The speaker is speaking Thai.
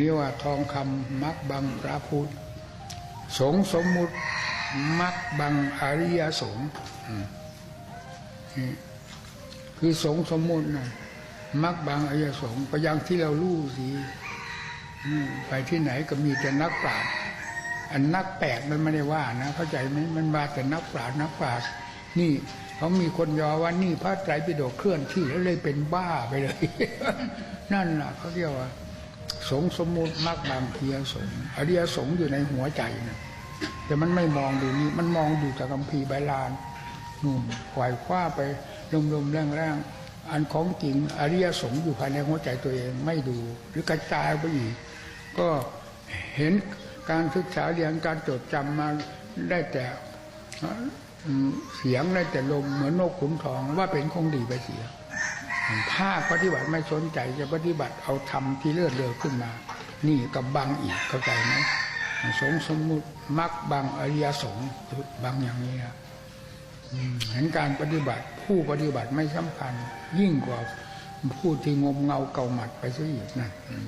นี้ว่าทองคำมักบังพระพุทธสงสมมุติมักบังอริยสงฆ์คือสงสมมุตินะมักบังอริยสงฆ์ไปยังที่เรารู้สิไปที่ไหนก็มีแต่นักปราชญ์อันนักแปลกมันไม่ได้ว่านะเข้าใจไหมมันว่าแต่นักปราชญ์นักปราชญ์นี่เขามีคนยอว่านี่พระไตรปิฎกเคลื่อนที่แล้วเลยเป็นบ้าไปเลย นั่นแหละเขาเรียกว่า สงสมมุติมักบางเพียสงอริยสงอยู่ในหัวใจนะแต่มันไม่มองดูนี้มันมองดูแต่คำพีใบลานนู่นขวายคว้าไปลมๆแรงๆอันของจริงอริยสงอยู่ภายในหัวใจตัวเองไม่ดู หรือกระจายไปอีก ก็เห็นการศึกษาเรียนการจดจำมาได้แต่เสียงได้แต่ลมเหมือนนกขุนทองว่าเป็นคงดีไปเสีย ถ้าปฏิบัติไม่สนใจจะปฏิบัติเอาธรรมที่เลื่อนเลือขึ้นมา นี่กับบังอีกเข้าใจไหมสงสมุติมักบังอริยสงฆ์บังอย่างนี้นะเห็นการปฏิบัติผู้ปฏิบัติไม่สำคัญ ยิ่งกว่าผู้ที่งมเงาเก่าหมัดไปซะอีกนะอืม